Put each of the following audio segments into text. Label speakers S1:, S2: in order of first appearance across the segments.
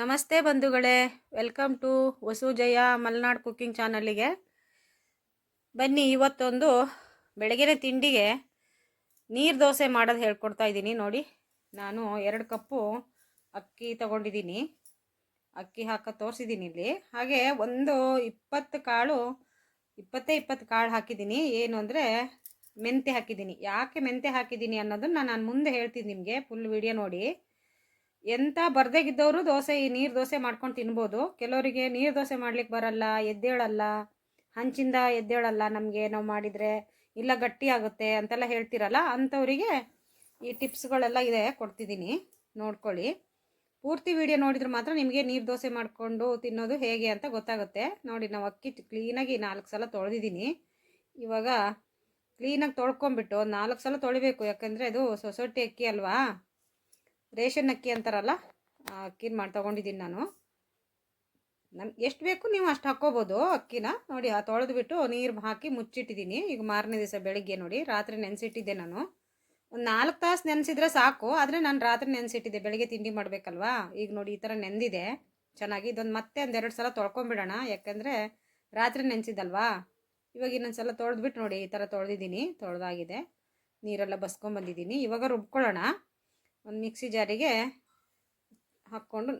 S1: ನಮಸ್ತೆ ಬಂಧುಗಳೇ, welcome to Vasujaya Malnad cooking ಚಾನಲ್ಲಿಗೆ ಬನ್ನಿ, ಇವತ್ತೊಂದು ಬೆಳಗಿನ ತಿಂಡಿಗೆ ನೀರು ದೋಸೆ ಮಾಡೋದು ಹೇಳ್ಕೊಡ್ತಾ ಇದ್ದೀನಿ. ನೋಡಿ, ನಾನು ಎರಡು ಕಪ್ಪು ಅಕ್ಕಿ ತಗೊಂಡಿದ್ದೀನಿ. ಅಕ್ಕಿ ಹಾಕ ತೋರಿಸಿದ್ದೀನಿ ಇಲ್ಲಿ. ಹಾಗೆ ಒಂದು ಇಪ್ಪತ್ತು ಕಾಳು, ಇಪ್ಪತ್ತೇ ಇಪ್ಪತ್ತು ಕಾಳು ಹಾಕಿದ್ದೀನಿ. ಏನು ಅಂದರೆ ಮೆಂತೆ ಹಾಕಿದ್ದೀನಿ. ಯಾಕೆ ಮೆಂತೆ ಹಾಕಿದ್ದೀನಿ ಅನ್ನೋದನ್ನು ನಾನು ಮುಂದೆ ಹೇಳ್ತೀನಿ ನಿಮಗೆ ಫುಲ್ ವಿಡಿಯೋ ನೋಡಿ. ಎಂಥ ಬರ್ದೇಗಿದ್ದವರು ದೋಸೆ, ಈ ನೀರು ದೋಸೆ ಮಾಡ್ಕೊಂಡು ತಿನ್ಬೋದು. ಕೆಲವರಿಗೆ ನೀರು ದೋಸೆ ಮಾಡ್ಲಿಕ್ಕೆ ಬರಲ್ಲ, ಎದ್ದೇಳಲ್ಲ, ಹಂಚಿಂದ ಎದ್ದೇಳಲ್ಲ ನಮಗೆ ನಾವು ಮಾಡಿದರೆ, ಇಲ್ಲ ಗಟ್ಟಿ ಆಗುತ್ತೆ ಅಂತೆಲ್ಲ ಹೇಳ್ತಿರಲ್ಲ, ಅಂಥವರಿಗೆ ಈ ಟಿಪ್ಸ್ಗಳೆಲ್ಲ ಇದೆ, ಕೊಡ್ತಿದ್ದೀನಿ. ನೋಡ್ಕೊಳ್ಳಿ. ಪೂರ್ತಿ ವಿಡಿಯೋ ನೋಡಿದ್ರೆ ಮಾತ್ರ ನಿಮಗೆ ನೀರು ದೋಸೆ ಮಾಡಿಕೊಂಡು ತಿನ್ನೋದು ಹೇಗೆ ಅಂತ ಗೊತ್ತಾಗುತ್ತೆ. ನೋಡಿ, ನಾವು ಅಕ್ಕಿ ಕ್ಲೀನಾಗಿ ನಾಲ್ಕು ಸಲ ತೊಳೆದಿದ್ದೀನಿ. ಇವಾಗ ಕ್ಲೀನಾಗಿ ತೊಳ್ಕೊಂಬಿಟ್ಟು ನಾಲ್ಕು ಸಲ ತೊಳಿಬೇಕು, ಯಾಕಂದರೆ ಅದು ಸೊಸೈಟಿ ಅಕ್ಕಿ ಅಲ್ವಾ? ರೇಷನ್ ಅಕ್ಕಿ ಅಂತಾರಲ್ಲ ಅಕ್ಕಿನ ಮಾಡಿ ತೊಗೊಂಡಿದ್ದೀನಿ ನಾನು. ನಮ್ಗೆ ಎಷ್ಟು ಬೇಕು ನೀವು ಅಷ್ಟು ಹಾಕ್ಕೋಬೋದು ಅಕ್ಕಿನ. ನೋಡಿ, ಆ ತೊಳೆದ್ಬಿಟ್ಟು ನೀರು ಹಾಕಿ ಮುಚ್ಚಿಟ್ಟಿದ್ದೀನಿ ಈಗ ಮಾರನೇ ದಿವಸ ಬೆಳಿಗ್ಗೆ ನೋಡಿ, ರಾತ್ರಿ ನೆನೆಸಿಟ್ಟಿದ್ದೆ ನಾನು. ಒಂದು ನಾಲ್ಕು ತಾಸು ನೆನೆಸಿದ್ರೆ ಸಾಕು, ಆದರೆ ನಾನು ರಾತ್ರಿ ನೆನೆಸಿಟ್ಟಿದ್ದೆ, ಬೆಳಗ್ಗೆ ತಿಂಡಿ ಮಾಡಬೇಕಲ್ವಾ? ಈಗ ನೋಡಿ, ಈ ಥರ ನೆಂದಿದೆ ಚೆನ್ನಾಗಿ ಇದೊಂದು ಮತ್ತೆ ಒಂದೆರಡು ಸಲ ತೊಳ್ಕೊಂಬಿಡೋಣ ಯಾಕಂದರೆ ರಾತ್ರಿ ನೆನೆಸಿದ್ದಲ್ವಾ? ಇವಾಗ ಇನ್ನೊಂದು ಸಲ ತೊಳೆದ್ಬಿಟ್ಟು ನೋಡಿ ಈ ಥರ ತೊಳೆದಿದ್ದೀನಿ, ತೊಳೆದಾಗಿದೆ. ನೀರೆಲ್ಲ ಬಸ್ಕೊಂಬಂದಿದ್ದೀನಿ ಇವಾಗ ರುಬ್ಕೊಳ್ಳೋಣ. ಒಂದು ಮಿಕ್ಸಿ ಜಾರಿಗೆ ಹಾಕ್ಕೊಂಡು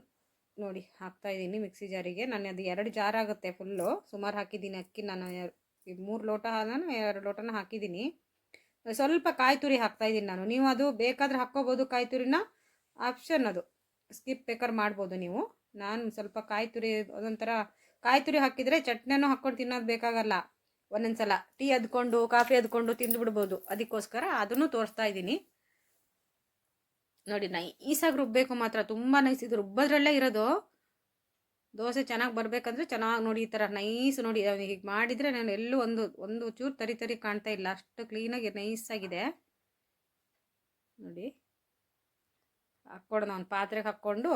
S1: ನೋಡಿ ಹಾಕ್ತಾಯಿದ್ದೀನಿ ಮಿಕ್ಸಿ ಜಾರಿಗೆ. ನಾನು ಅದು ಎರಡು ಜಾರ್ ಆಗುತ್ತೆ ಫುಲ್ಲು. ಸುಮಾರು ಹಾಕಿದ್ದೀನಿ ಅಕ್ಕಿ. ನಾನು ಮೂರು ಲೋಟ ನಾನು ಎರಡು ಲೋಟನ ಹಾಕಿದ್ದೀನಿ. ಸ್ವಲ್ಪ ಕಾಯಿ ತುರಿ ಹಾಕ್ತಾಯಿದ್ದೀನಿ ನಾನು. ನೀವು ಅದು ಬೇಕಾದರೆ ಹಾಕ್ಕೋಬೋದು. ಕಾಯಿ ತುರಿನ ಆಪ್ಷನ್ ಅದು. ಸ್ಕಿಪ್ ಬೇಕಾದ್ರೆ ಮಾಡ್ಬೋದು ನೀವು. ನಾನು ಸ್ವಲ್ಪ ಕಾಯಿ ತುರಿ ಅದೊಂಥರ ಕಾಯಿ ತುರಿ ಹಾಕಿದರೆ ಚಟ್ನಿನೂ ಹಾಕ್ಕೊಂಡು ತಿನ್ನೋದು ಬೇಕಾಗಲ್ಲ. ಒಂದೊಂದು ಸಲ ಟೀ ಅದ್ಕೊಂಡು, ಕಾಫಿ ಅದ್ಕೊಂಡು ತಿಂದು ಬಿಡ್ಬೋದು ಅದಕ್ಕೋಸ್ಕರ ಅದನ್ನು ತೋರಿಸ್ತಾ ಇದ್ದೀನಿ. ನೋಡಿ ನೈಸಾಗಿ ರುಬ್ಬಬೇಕು ಮಾತ್ರ. ತುಂಬ ನೈಸ್ ಇದು. ರುಬ್ಬೋದ್ರಲ್ಲೇ ಇರೋದು. ದೋಸೆ ಚೆನ್ನಾಗಿ ಬರಬೇಕಂದ್ರೆ ಚೆನ್ನಾಗಿ ನೋಡಿ, ಈ ಥರ ನೈಸ್ ನೋಡಿ. ಹೀಗೆ ಮಾಡಿದರೆ ನಾನು ಎಲ್ಲೂ ಒಂದು ಒಂದು ಚೂರು ತರಿ ತರಿ ಕಾಣ್ತಾ ಇಲ್ಲ. ಅಷ್ಟು ಕ್ಲೀನಾಗಿ ನೈಸಾಗಿದೆ. ನೋಡಿ. ಹಾಕ್ಕೊಡೋಣ. ಒಂದು ಪಾತ್ರೆಗೆ ಹಾಕ್ಕೊಂಡು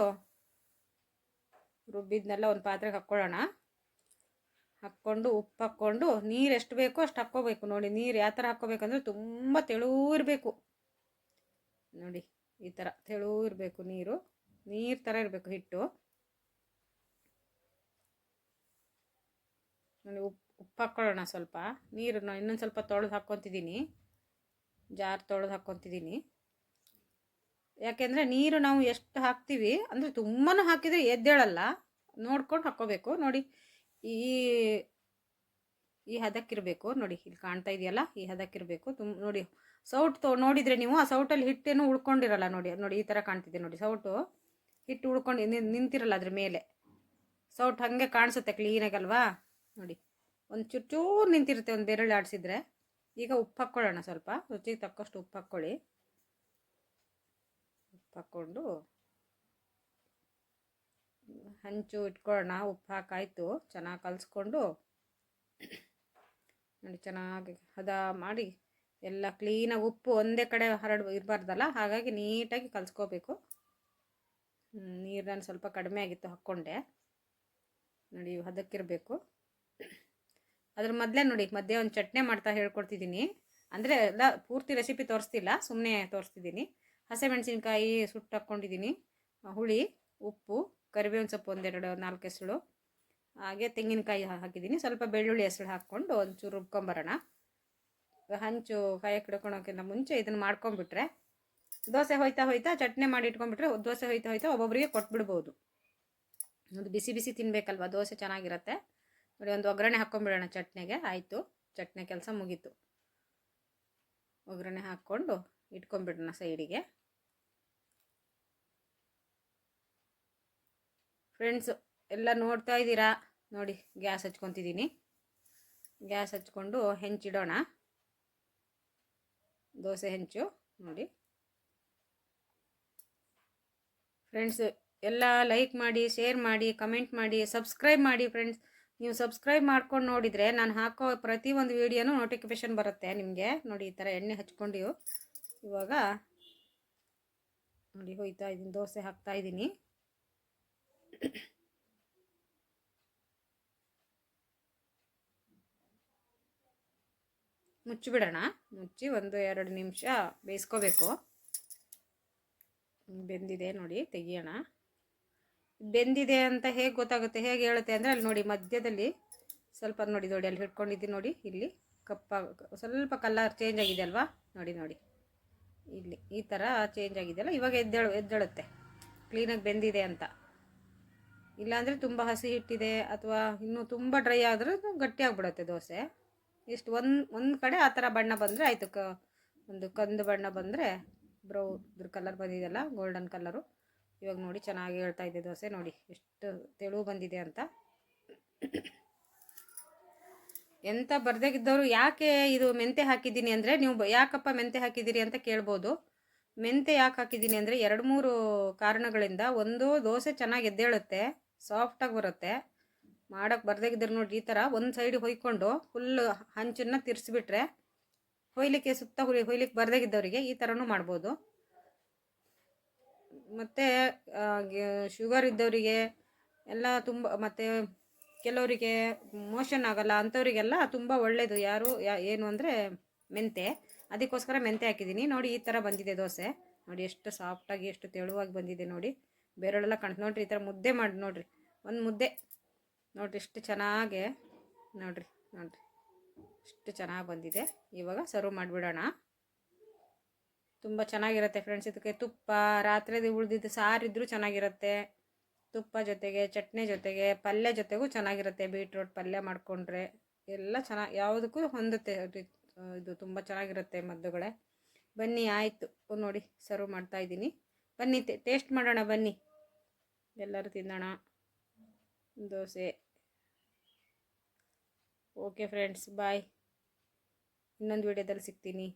S1: ರುಬ್ಬಿದ್ನೆಲ್ಲ ಒಂದು ಪಾತ್ರೆಗೆ ಹಾಕ್ಕೊಳ್ಳೋಣ. ಹಾಕ್ಕೊಂಡು ಉಪ್ಪು ಹಾಕ್ಕೊಂಡು ನೀರು ಎಷ್ಟು ಬೇಕೋ ಅಷ್ಟು ಹಾಕ್ಕೋಬೇಕು. ನೋಡಿ ನೀರು ಯಾವ ಥರ ಹಾಕ್ಕೋಬೇಕಂದ್ರೆ ತುಂಬ ತೆಳು ಇರಬೇಕು. ನೋಡಿ ಈ ಥರ ತೆಳು ಇರಬೇಕು ನೀರು. ನೀರು ಥರ ಇರಬೇಕು ಹಿಟ್ಟು. ನೋಡಿ ಉಪ್ಪು ಉಪ್ಪು ಹಾಕ್ಕೊಳ್ಳೋಣ ಸ್ವಲ್ಪ. ನೀರು ಇನ್ನೊಂದು ಸ್ವಲ್ಪ ತೊಳೆದು ಹಾಕ್ಕೊತಿದ್ದೀನಿ. ಜಾರ್ ತೊಳೆದು ಹಾಕ್ಕೊತಿದ್ದೀನಿ. ಯಾಕೆಂದರೆ ನೀರು ನಾವು ಎಷ್ಟು ಹಾಕ್ತೀವಿ ಅಂದರೆ ತುಂಬಾ ಹಾಕಿದರೆ ಎದ್ದೇಳಲ್ಲ. ನೋಡ್ಕೊಂಡು ಹಾಕ್ಕೋಬೇಕು. ನೋಡಿ ಈ ಈ ಹದಕ್ಕಿರಬೇಕು. ನೋಡಿ, ಇಲ್ಲಿ ಕಾಣ್ತಾ ಇದೆಯಲ್ಲ, ಈ ಹದಕ್ಕಿರಬೇಕು. ತುಂಬ ನೋಡಿ, ಸೌಟ್ ತೊ, ನೋಡಿದರೆ ನೀವು ಆ ಸೌಟಲ್ಲಿ ಹಿಟ್ಟೇನು ಉಳ್ಕೊಂಡಿರಲ್ಲ ನೋಡಿ ನೋಡಿ, ಈ ಥರ ಕಾಣ್ತಿದೆ ನೋಡಿ ಸೌಟು. ಹಿಟ್ಟು ಉಳ್ಕೊಂಡು ನಿಂತಿರಲ್ಲ ಅದ್ರ ಮೇಲೆ. ಸೌಟ್ ಹಾಗೆ ಕಾಣಿಸುತ್ತೆ ಕ್ಲೀನಾಗಲ್ವಾ? ನೋಡಿ, ಒಂದು ಚೂರು ನಿಂತಿರುತ್ತೆ ಒಂದು ಬೆರಳು ಆಡಿಸಿದ್ರೆ. ಈಗ ಉಪ್ಪು ಹಾಕ್ಕೊಳ್ಳೋಣ ಸ್ವಲ್ಪ. ರುಚಿಗೆ ತಕ್ಕಷ್ಟು ಉಪ್ಪು ಹಾಕ್ಕೊಳ್ಳಿ. ಉಪ್ಪು ಹಾಕ್ಕೊಂಡು ಹಂಚು ಇಟ್ಕೊಳ್ಳೋಣ ಉಪ್ಪು ಹಾಕಾಯಿತು, ಚೆನ್ನಾಗಿ ಕಲಿಸ್ಕೊಂಡು ನೋಡಿ ಚೆನ್ನಾಗಿ ಹದ ಮಾಡಿ ಎಲ್ಲ ಕ್ಲೀನಾಗಿ ಉಪ್ಪು ಒಂದೇ ಕಡೆ ಹರಡು ಇರಬಾರ್ದಲ್ಲ, ಹಾಗಾಗಿ ನೀಟಾಗಿ ಕಲಿಸ್ಕೋಬೇಕು. ನೀರನ್ನು ಸ್ವಲ್ಪ ಕಡಿಮೆ ಆಗಿತ್ತು ಹಾಕ್ಕೊಂಡೆ. ನೋಡಿ ಹದಕ್ಕಿರಬೇಕು. ಅದ್ರ ಮೊದಲೇ ನೋಡಿ, ಮಧ್ಯೆ ಒಂದು ಚಟ್ನಿ ಮಾಡ್ತಾ ಹೇಳ್ಕೊಡ್ತಿದ್ದೀನಿ. ಅಂದರೆ ಎಲ್ಲ ಪೂರ್ತಿ ರೆಸಿಪಿ ತೋರಿಸ್ತಿಲ್ಲ ಸುಮ್ಮನೆ ತೋರಿಸ್ತಿದ್ದೀನಿ. ಹಸಿಮೆಣಸಿನ್ಕಾಯಿ ಸುಟ್ಟು ಹಾಕ್ಕೊಂಡಿದ್ದೀನಿ, ಹುಳಿ, ಉಪ್ಪು. ಕರಿಬೇವಿನ ಸೊಪ್ಪು ಒಂದೆರಡು ನಾಲ್ಕು ಹೆಸಳು, ಹಾಗೆ ತೆಂಗಿನಕಾಯಿ ಹಾಕಿದ್ದೀನಿ. ಸ್ವಲ್ಪ ಬೆಳ್ಳುಳ್ಳಿ ಹೆಸಳು ಹಾಕ್ಕೊಂಡು ಒಂಚೂರು ರುಬ್ಕೊಂಬರೋಣ. ಹಂಚು ಕಾಯಿ ಹಿಡ್ಕೊಳೋಕ್ಕಿಂತ ಮುಂಚೆ ಇದನ್ನು ಮಾಡ್ಕೊಂಬಿಟ್ರೆ ದೋಸೆ ಹೋಯ್ತಾ ಹೋಯ್ತಾ ಚಟ್ನಿ ಮಾಡಿ ಇಟ್ಕೊಂಡ್ಬಿಟ್ರೆ ದೋಸೆ ಹೋಯ್ತಾ ಹೋಯ್ತಾ ಒಬ್ಬೊಬ್ಬರಿಗೆ ಕೊಟ್ಬಿಡ್ಬೋದು. ಒಂದು ಬಿಸಿ ಬಿಸಿ ತಿನ್ನಬೇಕಲ್ವ ದೋಸೆ ಚೆನ್ನಾಗಿರುತ್ತೆ. ನೋಡಿ, ಒಂದು ಒಗ್ಗರಣೆ ಹಾಕ್ಕೊಂಬಿಡೋಣ ಚಟ್ನಿಗೆ. ಆಯಿತು, ಚಟ್ನಿ ಕೆಲಸ ಮುಗೀತು. ಒಗ್ಗರಣೆ ಹಾಕ್ಕೊಂಡು ಇಟ್ಕೊಂಬಿಡೋಣ ಸೈಡಿಗೆ. ಫ್ರೆಂಡ್ಸು ಎಲ್ಲ ನೋಡ್ತಾ ಇದ್ದೀರಾ? ನೋಡಿ, ಗ್ಯಾಸ್ ಹಚ್ಕೊತಿದ್ದೀನಿ. ಗ್ಯಾಸ್ ಹಚ್ಕೊಂಡು ಹೆಂಚಿಡೋಣ. ದೋಸೆ ಹೆಂಚು, ನೋಡಿ. ಫ್ರೆಂಡ್ಸ್ ಎಲ್ಲ ಲೈಕ್ ಮಾಡಿ ಶೇರ್ ಮಾಡಿ ಕಮೆಂಟ್ ಮಾಡಿ ಸಬ್ಸ್ಕ್ರೈಬ್ ಮಾಡಿ ಫ್ರೆಂಡ್ಸ್ ನೀವು ಸಬ್ಸ್ಕ್ರೈಬ್ ಮಾಡ್ಕೊಂಡು ನೋಡಿದರೆ ನಾನು ಹಾಕೋ ಪ್ರತಿ ಒಂದು ವೀಡಿಯೋನೂ ನೋಟಿಫಿಕೇಶನ್ ಬರುತ್ತೆ ನಿಮಗೆ. ನೋಡಿ, ಈ ಥರ ಎಣ್ಣೆ ಹಚ್ಕೊಂಡು ಇವಾಗ, ನೋಡಿ, ಹೋಯ್ತಾ ಇದ್ದೀನಿ, ದೋಸೆ ಹಾಕ್ತಾ ಇದ್ದೀನಿ. ಮುಚ್ಚಿಬಿಡೋಣ. ಮುಚ್ಚಿ ಒಂದು ಎರಡು ನಿಮಿಷ ಬೇಯಿಸ್ಕೋಬೇಕು. ಬೆಂದಿದೆ ನೋಡಿ, ತೆಗಿಯೋಣ. ಬೆಂದಿದೆ ಅಂತ ಹೇಗೆ ಗೊತ್ತಾಗುತ್ತೆ, ಹೇಗೆ ಹೇಳುತ್ತೆ ಅಂದರೆ ಅಲ್ಲಿ ನೋಡಿ, ಮಧ್ಯದಲ್ಲಿ ಸ್ವಲ್ಪ ನೋಡಿ ನೋಡಿ, ಅಲ್ಲಿ ಹಿಡ್ಕೊಂಡಿದ್ದೀನಿ ನೋಡಿ, ಇಲ್ಲಿ ಕಪ್ಪ, ಸ್ವಲ್ಪ ಕಲರ್ ಚೇಂಜ್ ಆಗಿದೆ ಅಲ್ವಾ? ನೋಡಿ ನೋಡಿ. ಇಲ್ಲಿ ಈ ಥರ ಚೇಂಜ್ ಆಗಿದೆಯಲ್ಲ ಇವಾಗ ಎದ್ದೇಳು, ಎದ್ದೇಳುತ್ತೆ. ಕ್ಲೀನಾಗಿ ಬೆಂದಿದೆ ಅಂತ. ಇಲ್ಲಾಂದರೆ ತುಂಬ ಹಸಿ ಹಿಟ್ಟಿದೆ ಅಥವಾ ಇನ್ನೂ ತುಂಬ ಡ್ರೈ ಆದರೂ ಗಟ್ಟಿಯಾಗ್ಬಿಡುತ್ತೆ ದೋಸೆ. ಇಷ್ಟು ಒಂದು ಒಂದು ಕಡೆ ಆ ಥರ ಬಣ್ಣ ಬಂದರೆ ಆಯಿತು. ಕ, ಒಂದು ಕಂದು ಬಣ್ಣ ಬಂದರೆ ಬ್ರೌ, ಇದ್ರ ಕಲರ್ ಬಂದಿದೆಯಲ್ಲ ಗೋಲ್ಡನ್ ಕಲರು ಇವಾಗ ನೋಡಿ ಚೆನ್ನಾಗಿ ಹೇಳ್ತಾ ಇದೆ ದೋಸೆ. ನೋಡಿ ಎಷ್ಟು ತೆಳು ಬಂದಿದೆ ಅಂತ. ಎಂತ ಬರ್ದಾಗಿದ್ದವರು ಯಾಕೆ ಇದು ಮೆಂತೆ ಹಾಕಿದ್ದೀನಿ ಅಂದರೆ ನೀವು ಯಾಕಪ್ಪ ಮೆಂತೆ ಹಾಕಿದ್ದೀರಿ ಅಂತ ಕೇಳ್ಬೋದು. ಮೆಂತೆ ಯಾಕೆ ಹಾಕಿದ್ದೀನಿ ಅಂದರೆ ಎರಡು ಮೂರು ಕಾರಣಗಳಿಂದ. ಒಂದು, ದೋಸೆ ಚೆನ್ನಾಗಿ ಎದ್ದೇಳುತ್ತೆ. ಸಾಫ್ಟಾಗಿ ಬರುತ್ತೆ. ಮಾಡೋಕ್ಕೆ ಬರ್ದಾಗಿದ್ದರು ನೋಡಿ ಈ ಥರ ಒಂದು ಸೈಡ್ ಹೊಯ್ಕೊಂಡು ಫುಲ್ ಹಂಚನ್ನು ತಿರ್ಸಿಬಿಟ್ರೆ ಹೊಯ್ಲಿಕ್ಕೆ ಸುತ್ತ ಹುಳಿ ಹೊಯ್ಲಿಕ್ಕೆ ಬರ್ದಾಗಿದ್ದವರಿಗೆ ಈ ಥರನೂ ಮಾಡ್ಬೋದು. ಮತ್ತು ಶುಗರ್ ಇದ್ದವರಿಗೆ ಎಲ್ಲ ತುಂಬ, ಮತ್ತು ಕೆಲವರಿಗೆ ಮೋಷನ್ ಆಗಲ್ಲ, ಅಂಥವರಿಗೆಲ್ಲ ತುಂಬ ಒಳ್ಳೆಯದು ಯಾರು ಏನು ಅಂದರೆ ಮೆಂತೆ. ಅದಕ್ಕೋಸ್ಕರ ಮೆಂತೆ ಹಾಕಿದ್ದೀನಿ ನೋಡಿ ಈ ಥರ ಬಂದಿದೆ ದೋಸೆ. ನೋಡಿ ಎಷ್ಟು ಸಾಫ್ಟಾಗಿ ಎಷ್ಟು ತೆಳುವಾಗಿ ಬಂದಿದೆ ನೋಡಿ. ಬೇರೆಳೆಲ್ಲ ಕಾಣ್ತು ನೋಡಿರಿ ಈ ಥರ ಮುದ್ದೆ ಮಾಡಿ ನೋಡಿರಿ. ಒಂದು ಮುದ್ದೆ. ನೋಡಿರಿ ಎಷ್ಟು ಚೆನ್ನಾಗೆ, ನೋಡಿರಿ ನೋಡಿರಿ. ಎಷ್ಟು ಚೆನ್ನಾಗಿ ಬಂದಿದೆ. ಇವಾಗ ಸರ್ವ್ ಮಾಡಿಬಿಡೋಣ. ತುಂಬ ಚೆನ್ನಾಗಿರುತ್ತೆ ಫ್ರೆಂಡ್ಸ್ ಇದಕ್ಕೆ ತುಪ್ಪ, ರಾತ್ರಿದು ಉಳಿದಿದ್ದು ಸಾರಿದ್ರೂ ಚೆನ್ನಾಗಿರುತ್ತೆ. ತುಪ್ಪ ಜೊತೆಗೆ, ಚಟ್ನಿ ಜೊತೆಗೆ, ಪಲ್ಯ ಜೊತೆಗೂ ಚೆನ್ನಾಗಿರುತ್ತೆ. ಬೀಟ್ರೋಟ್ ಪಲ್ಯ ಮಾಡಿಕೊಂಡ್ರೆ ಎಲ್ಲ ಚೆನ್ನಾಗಿ, ಯಾವುದಕ್ಕೂ ಹೊಂದುತ್ತೆ ಇದು ತುಂಬ ಚೆನ್ನಾಗಿರುತ್ತೆ ಮದ್ದುಗಳೇ. ಬನ್ನಿ, ಆಯಿತು. ನೋಡಿ ಸರ್ವ್ ಮಾಡ್ತಾ ಇದ್ದೀನಿ. ಬನ್ನಿ ಟೇಸ್ಟ್ ಮಾಡೋಣ ಬನ್ನಿ. ಎಲ್ಲರೂ ತಿನ್ನೋಣ ದೋಸೆ. ಓಕೆ ಫ್ರೆಂಡ್ಸ್ ಬಾಯ್ ಇನ್ನೊಂದು ವಿಡಿಯೋದಲ್ಲಿ ಸಿಗ್ತೀನಿ.